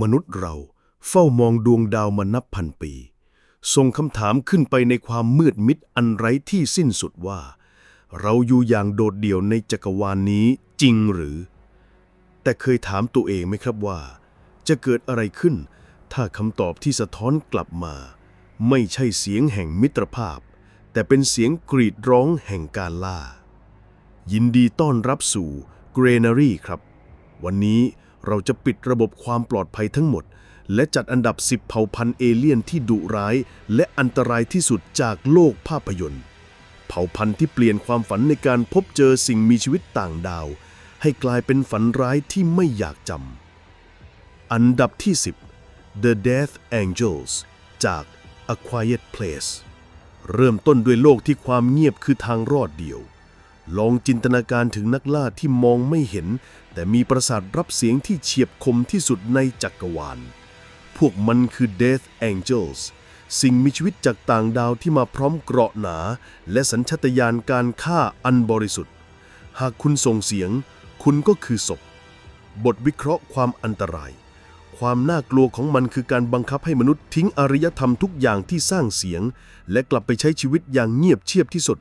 มนุษย์เราเฝ้ามองดวงดาวมานับพันปี ส่งคำถามขึ้นไปในความมืดมิดอันไร้ที่สิ้นสุดว่า เราอยู่อย่างโดดเดี่ยวในจักรวาลนี้จริงหรือ แต่เคยถามตัวเองไหมครับว่า จะเกิดอะไรขึ้น ถ้าคำตอบที่สะท้อนกลับมา ไม่ใช่เสียงแห่งมิตรภาพ แต่เป็นเสียงกรีดร้องแห่งการล่า ยินดีต้อนรับสู่ Granary ครับ วันนี้ เราจะปิดระบบความปลอดภัยทั้งหมด และจัดอันดับ 10 เผ่าพันธุ์เอเลี่ยนที่ดุร้าย และอันตรายที่สุดจากโลกภาพยนตร์ เผ่าพันธุ์ที่เปลี่ยนความฝันในการพบเจอสิ่งมีชีวิตต่างดาว ให้กลายเป็นฝันร้ายที่ไม่อยากจำอันดับที่ 10 The Death Angels จาก A Quiet Place เริ่มต้นด้วยโลกที่ความเงียบคือทางรอดเดียว ลองจินตนาการถึงนักล่าที่มองไม่เห็น แต่มีประสาทรับเสียงที่เฉียบคมที่สุดในจักรวาล พวกมันคือ Death Angels สิ่งมีชีวิตจากต่างดาวที่มาพร้อมเกราะหนา และสัญชตาตญาณการฆ่าอันบริสุทธิ์ หากคุณส่งเสียง คุณก็คือศพ บทวิเคราะห์ความอันตราย ความน่ากลัวของมันคือการบังคับให้มนุษย์ทิ้งอารยธรรมทุกอย่างที่สร้างเสียง และกลับไปใช้ชีวิตอย่างเงียบเชียบที่สุด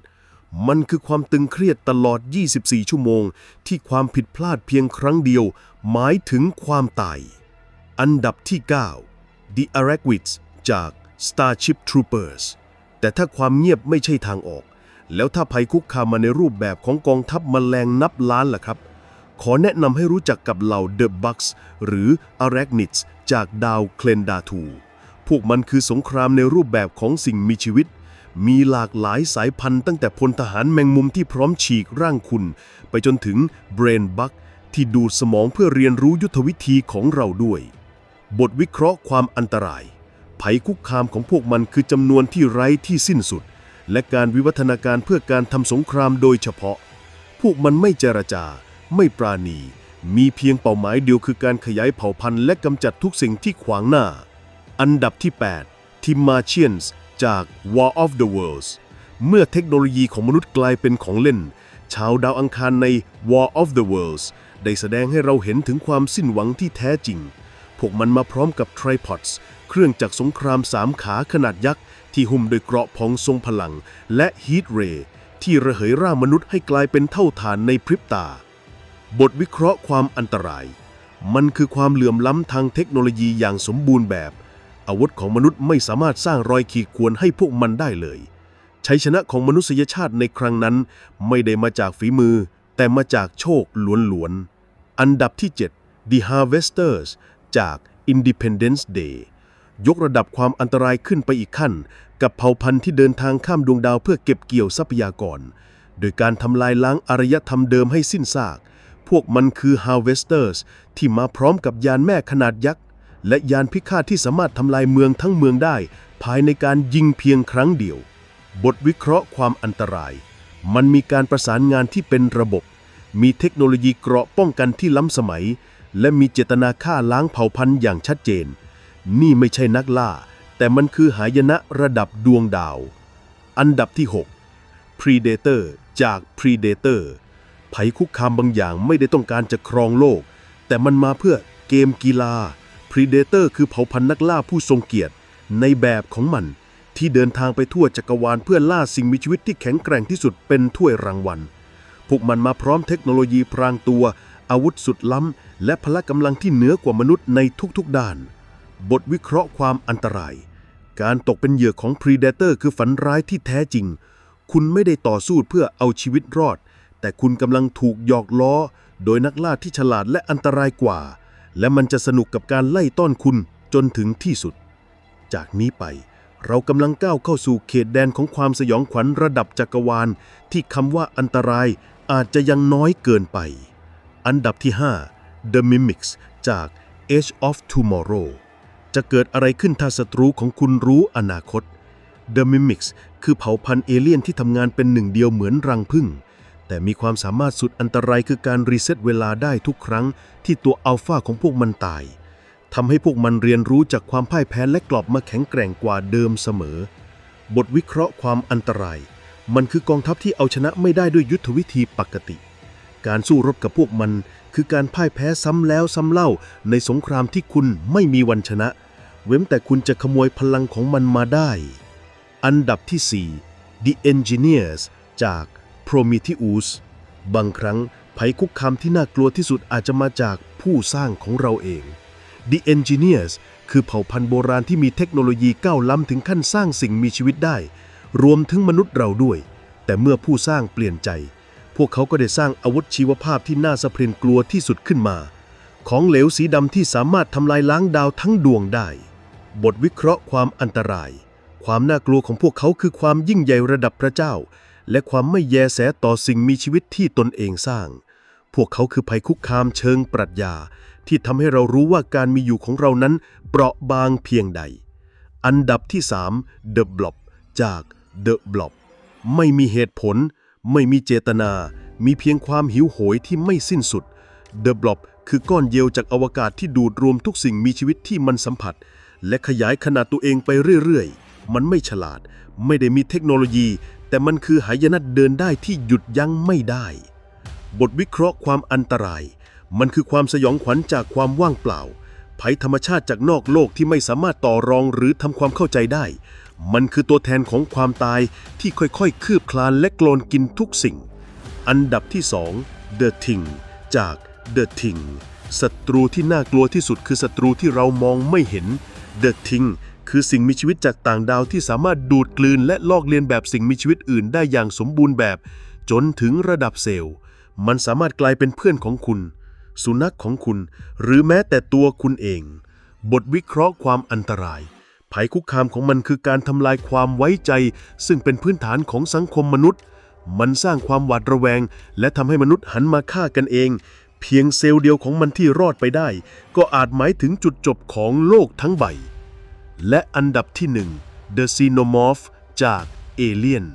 มันคือความตึงเครียดตลอด 24 ชั่วโมง ที่ความผิดพลาดเพียงครั้งเดียว หมายถึงความตาย อันดับที่ 9 The Arakwits จาก Starship Troopers แต่ถ้าความเงียบไม่ใช่ทางออก แล้วถ้าภัยคุกคามมาในรูปแบบของกองทัพมแมลงนับล้านล่ะครับ ขอแนะนำให้รู้จักกับเหล่า The Bugs หรือ Arachnids จากดาวเคลนดาทู พวกมันคือสงครามในรูปแบบของสิ่งมีชีวิต มีหลากหลายสายพันธุ์ตั้งแต่พลทหารแมงมุมที่พร้อมฉีกร่างคุณ ไปจนถึง Brain Bug ที่ดูดสมองเพื่อเรียนรู้ยุทธวิธีของเราด้วย บทวิเคราะห์ความอันตราย ภัยคุกคามของพวกมันคือจำนวนที่ไร้ที่สิ้นสุด และการวิวัฒนาการเพื่อการทำสงครามโดยเฉพาะ พวกมันไม่เจรจา ไม่ปราณี มีเพียงเป้าหมายเดียวคือการขยายเผ่าพันธุ์และกำจัดทุกสิ่งที่ขวางหน้า อันดับที่ 8ทีมมาเชียนส์ จาก War of the Worlds เมื่อเทคโนโลยีของมนุษย์กลายเป็นของเล่น ชาวดาวอังคารใน War of the Worlds ได้แสดงให้เราเห็นถึงความสิ้นหวังที่แท้จริง พวกมันมาพร้อมกับ Tripods เครื่องจักรสงครามสามขาขนาดยักษ์ ที่หุ้มด้วยเกราะพองทรงพลัง และ Heat Ray ที่ระเหยร่างมนุษย์ให้กลายเป็นเท่าฐานในพริบตา บทวิเคราะห์ความอันตราย มันคือความเหลื่อมล้ำทางเทคโนโลยีอย่างสมบูรณ์แบบ อาวุธของมนุษย์ไม่สามารถสร้างรอยขีดข่วนให้พวกมันได้เลย ชัยชนะของมนุษยชาติในครั้งนั้น ไม่ได้มาจากฝีมือ แต่มาจากโชคล้วนๆ อันดับที่ 7 The Harvesters จาก Independence Day ยกระดับความอันตรายขึ้นไปอีกขั้น กับเผ่าพันธุ์ที่เดินทางข้ามดวงดาวเพื่อเก็บเกี่ยวทรัพยากร โดยการทำลายล้างอารยธรรมเดิมให้สิ้นซาก พวกมันคือ Harvesters ที่มาพร้อมกับยานแม่ขนาดยักษ์ และยานพิฆาตที่สามารถทำลายเมืองทั้งเมืองได้ ภายในการยิงเพียงครั้งเดียว บทวิเคราะห์ความอันตราย มันมีการประสานงานที่เป็นระบบ มีเทคโนโลยีเกราะป้องกันที่ล้ำสมัย และมีเจตนาฆ่าล้างเผ่าพันธุ์อย่างชัดเจน นี่ไม่ใช่นักล่า แต่มันคือหายนะระดับดวงดาว อันดับที่ 6 Predator จาก Predator ภัยคุกคามบางอย่างไม่ได้ต้องการจะครองโลก แต่มันมาเพื่อเกมกีฬา Predator คือเผ่าพันธุ์นักล่าผู้ทรงเกียรติ ในแบบของมัน ที่เดินทางไปทั่วจักรวาลเพื่อล่าสิ่งมีชีวิตที่แข็งแกร่งที่สุดเป็นถ้วยรางวัล พวกมันมาพร้อมเทคโนโลยีพรางตัว อาวุธสุดล้ำ และพละกำลังที่เหนือกว่ามนุษย์ในทุกๆด้าน บทวิเคราะห์ความอันตราย การตกเป็นเหยื่อของ Predator คือฝันร้ายที่แท้จริง คุณไม่ได้ต่อสู้เพื่อเอาชีวิตรอด แต่คุณกำลังถูกหยอกล้อ โดยนักล่าที่ฉลาดและอันตรายกว่า และมันจะสนุกกับการไล่ต้อนคุณจนถึงที่สุด จากนี้ไปเรากำลังก้าวเข้าสู่เขตแดนของความสยองขวัญระดับจักรวาล ที่คำว่าอันตรายอาจจะยังน้อยเกินไป อันดับที่ 5 The Mimics จาก Age of Tomorrow จะเกิดอะไรขึ้นถ้าศัตรูของคุณรู้อนาคต The Mimics คือเผ่าพันธุ์เอเลี่ยนที่ทำงานเป็นหนึ่งเดียวเหมือนรังผึ้ง แต่มีความสามารถสุดอันตรายคือการรีเซ็ตเวลาได้ทุกครั้งที่ตัวอัลฟาของพวกมันตายทำให้พวกมันเรียนรู้จากความพ่ายแพ้และกลับมาแข็งแกร่งกว่าเดิมเสมอ บทวิเคราะห์ความอันตราย มันคือกองทัพที่เอาชนะไม่ได้ด้วยยุทธวิธีปกติ การสู้รบกับพวกมัน คือการพ่ายแพ้ซ้ำแล้วซ้ำเล่าในสงครามที่คุณไม่มีวันชนะ เว้นแต่คุณจะขโมยพลังของมันมาได้ อันดับที่ 4 The Engineers จาก Prometheus บางครั้งภัยคุกคามที่น่ากลัวที่สุดอาจจะมาจากผู้สร้างของเราเอง The Engineers คือเผ่าพันธุ์โบราณที่มีเทคโนโลยีก้าวล้ำถึงขั้นสร้างสิ่งมีชีวิตได้ รวมถึงมนุษย์เราด้วย แต่เมื่อผู้สร้างเปลี่ยนใจ พวกเขาก็ได้สร้างอาวุธชีวภาพที่น่าสะพรึงกลัวที่สุดขึ้นมา ของเหลวสีดำที่สามารถทำลายล้างดาวทั้งดวงได้ บทวิเคราะห์ความอันตราย ความน่ากลัวของพวกเขาคือความยิ่งใหญ่ระดับพระเจ้า และความไม่แยแสต่อสิ่งมีชีวิตที่ตนเองสร้าง พวกเขาคือภัยคุกคามเชิงปรัชญา ที่ทำให้เรารู้ว่าการมีอยู่ของเรานั้น เปราะบางเพียงใด อันดับที่ 3 The Blob จาก The Blob ไม่มีเหตุผล ไม่มีเจตนา มีเพียงความหิวโหยที่ไม่สิ้นสุด The Blob คือก้อนเยียวจากอวกาศที่ดูดรวมทุกสิ่งมีชีวิตที่มันสัมผัส และขยายขนาดตัวเองไปเรื่อยๆ มันไม่ฉลาด ไม่ได้มีเทคโนโลยี แต่มันคือหายนะเดินได้ที่หยุดยั้งไม่ได้ บทวิเคราะห์ความอันตราย มันคือความสยองขวัญจากความว่างเปล่า ภัยธรรมชาติจากนอกโลกที่ไม่สามารถต่อรองหรือทำความเข้าใจได้ มันคือตัวแทนของความตายที่ค่อยๆ คืบคลานและกลนกินทุกสิ่ง อันดับที่ 2 The Thing จาก The Thing ศัตรูที่น่ากลัวที่สุดคือศัตรูที่เรามองไม่เห็น The Thing คือสิ่งมีชีวิตจากต่างดาวที่สามารถดูดกลืนและลอกเลียนแบบสิ่งมีชีวิตอื่นได้อย่างสมบูรณ์แบบ จนถึงระดับเซลล์ มันสามารถกลายเป็นเพื่อนของคุณ สุนัขของคุณ หรือแม้แต่ตัวคุณเอง บทวิเคราะห์ความอันตราย ภัยคุกคามของมันคือการทำลายความไว้ใจ ซึ่งเป็นพื้นฐานของสังคมมนุษย์ มันสร้างความหวาดระแวง และทำให้มนุษย์หันมาฆ่ากันเองเพียงเซลล์เดียวของมันที่รอดไปได้ ก็อาจหมายถึงจุดจบของโลกทั้งใบ และอันดับที่หนึ่ง The Xenomorph จาก Alien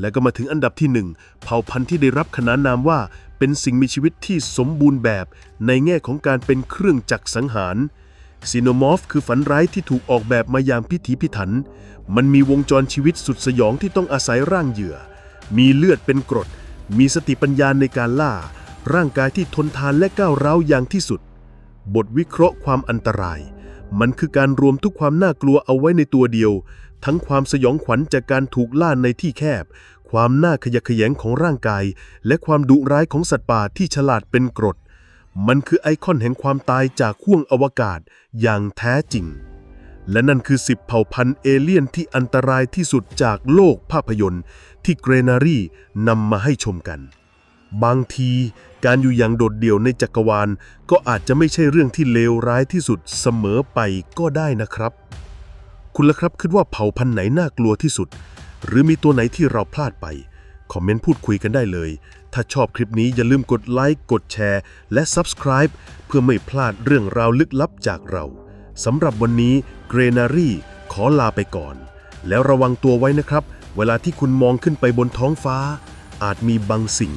และก็มาถึงอันดับที่หนึ่งเผ่าพันธุ์ที่ได้รับขนานนามว่า เป็นสิ่งมีชีวิตที่สมบูรณ์แบบในแง่ของการเป็นเครื่องจักรสังหารซีโนมอร์ฟคือฝันร้ายที่ถูกออกแบบมาอย่างพิถีพิถัน มันมีวงจรชีวิตสุดสยองที่ต้องอาศัยร่างเหยื่อ มีเลือดเป็นกรด มีสติปัญญาในการล่า ร่างกายที่ทนทานและก้าวร้าวอย่างที่สุด บทวิเคราะห์ความอันตราย มันคือการรวมทุกความน่ากลัวเอาไว้ในตัวเดียว ทั้งความสยองขวัญจากการถูกล่าในที่แคบ ความน่าขยะแขยงของร่างกาย และความดุร้ายของสัตว์ป่าที่ฉลาดเป็นกรด มันคือไอคอนแห่งความตายจากห้วงอวกาศอย่างแท้จริง และนั่นคือสิบเผ่าพันธุ์เอเลี่ยนที่อันตรายที่สุดจากโลกภาพยนตร์ ที่เกรนารีนำมาให้ชมกัน บางทีการอยู่อย่างโดดเดี่ยวในจักรวาล ก็อาจจะไม่ใช่เรื่องที่เลวร้ายที่สุดเสมอไปก็ได้นะครับ คุณล่ะครับคิดว่าเผ่าพันธุ์ไหนน่ากลัวที่สุด หรือมีตัวไหนที่เราพลาดไป คอมเมนต์พูดคุยกันได้เลย ถ้าชอบคลิปนี้อย่าลืมกดไลค์กดแชร์ และ Subscribe เพื่อไม่พลาดเรื่องราวลึกลับจากเราสำหรับวันนี้เกรนารีขอลาไปก่อน แล้วระวังตัวไว้นะครับ เวลาที่คุณมองขึ้นไปบนท้องฟ้า อาจมีบางสิ่ง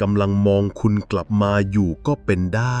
กำลังมองคุณกลับมาอยู่ก็เป็นได้